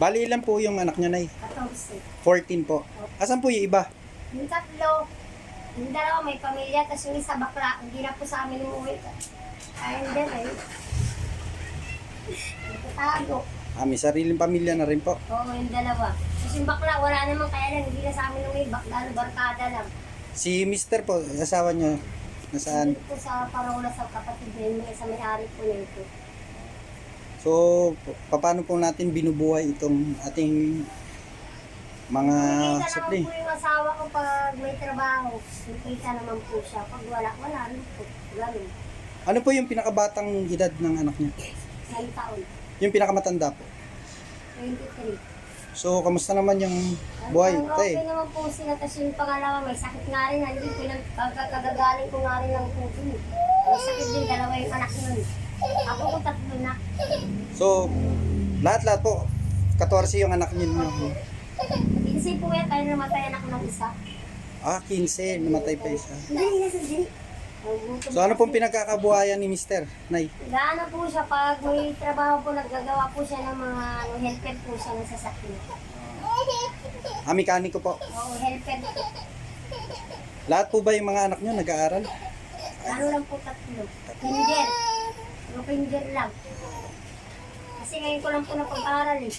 Bali ilan po yung anak niya, Nay? 14. 14 po. Asan po yung iba? Yung tatlo, yung dalawa may pamilya, tapos yung isa bakla, hindi na po sa amin umuwi. Ayun din eh. Nagtatago. Ah, may sariling pamilya na rin po. Oo, yung dalawa. Tapos yung bakla, wala naman kaya lang, hindi na sa amin umuwi. Bakla, barkada lang. Si Mister po, asawa niyo, nasaan? Dito po sa parola sa kapatid niya, yung isa may-ari po nito. So, pa- paano po natin binubuhay itong ating mga Nakikita naman supli? po yung asawa ko pag may trabaho. Nakikita naman po siya. Pag wala, wala. Ano po? Ganun. Ano po yung pinakabatang edad ng anak niya? 9 taon. Yung pinakamatanda po. 23. So, kamusta naman yung buhay? Ang Tay, okay naman po sila. Tapos yung pangalawa, may sakit nga rin. Hindi, pinag kagagaling ko nga rin ng puto. May sakit din, dalawa yung anak nun. Ako ko tatlo na. So, lahat-lahat po, 14 yung anak niyo. Kasi po yan, tayo namatay anak ng isa. Ah, 15, namatay pa isa. Hindi. Nagutom So, ano pong pinagkakabuhayan ni Mister? Nay? Gaano po siya pag may trabaho po, naggagawa po siya ng mga ano, helper po siya ng sasakyan. Ah, mekaniko po. Oo, helper po. Lahat po ba yung mga anak niyo nag-aaral? Ano lang po tatlo. Kinder. Ano kinder lang. Kasi ngayon ko lang po napag-aaral eh.